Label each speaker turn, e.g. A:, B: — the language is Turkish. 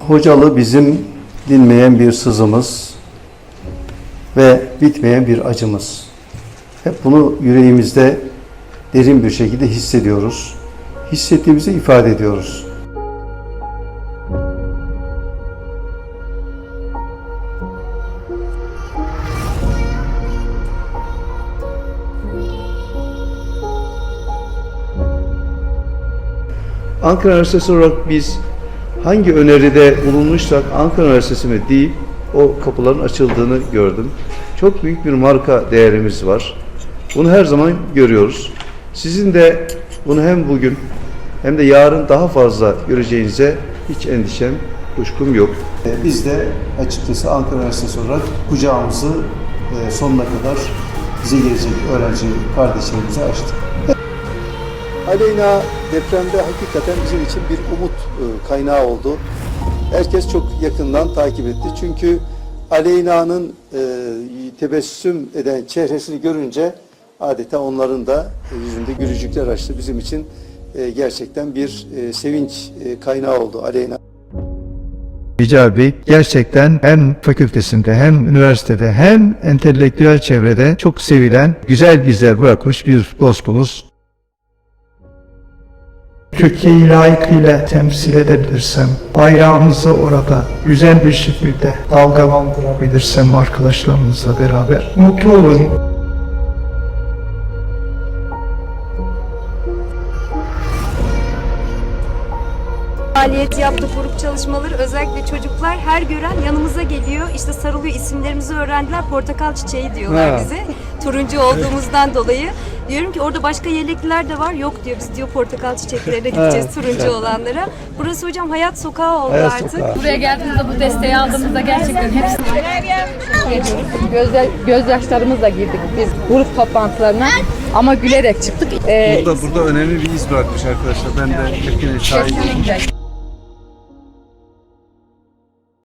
A: Hocalı bizim dinmeyen bir sızımız ve bitmeyen bir acımız. Hep bunu yüreğimizde derin bir şekilde hissediyoruz. Hissettiğimizi ifade ediyoruz. Ankara Üniversitesi olarak biz hangi öneride bulunmuşsak Ankara Üniversitesi mi değil o kapıların açıldığını gördüm. Çok büyük bir marka değerimiz var. Bunu her zaman görüyoruz. Sizin de bunu hem bugün hem de yarın daha fazla göreceğinize hiç endişem, kuşkum yok. Biz de açıkçası Ankara Üniversitesi olarak kucağımızı e, sonuna kadar bize gelecek öğrenci kardeşlerimize açtık. Aleyna depremde hakikaten bizim için bir umut e, kaynağı oldu. Herkes çok yakından takip etti. Çünkü Aleyna'nın e, tebessüm eden çehresini görünce adeta onların da yüzünde gülücükler açtı. Bizim için e, gerçekten bir sevinç kaynağı oldu Aleyna.
B: Hicabi Bey gerçekten hem fakültesinde hem üniversitede hem entelektüel çevrede çok sevilen güzel izler bırakmış bir dostumuz. Türkiye'yi layıkıyla temsil edebilirsem, bayrağımızı orada güzel bir şekilde dalgalandırabilirsem arkadaşlarımızla beraber mutlu olurum.
C: Faaliyet yaptık, grup çalışmaları. Özellikle çocuklar her gören yanımıza geliyor. İşte sarılıyor, isimlerimizi öğrendiler. Portakal çiçeği diyorlar
A: Ha.
C: bize. Turuncu olduğumuzdan dolayı. Diyorum ki orada başka yelekliler de var. Yok diyor biz diyor portakal çiçeklerine gideceğiz turuncu olanlara. Burası hocam hayat sokağı oldu
A: Hayat
C: artık.
A: sokağı.
D: Buraya geldiğimizde bu desteği aldığımızda gerçekten hepsini.
E: Gözler, gözyaşlarımızla girdik biz grup toplantılarına ama gülerek çıktık. Ee,
F: Burada burada önemli bir iz bırakmış arkadaşlar. Ben de hepine şahit oldum.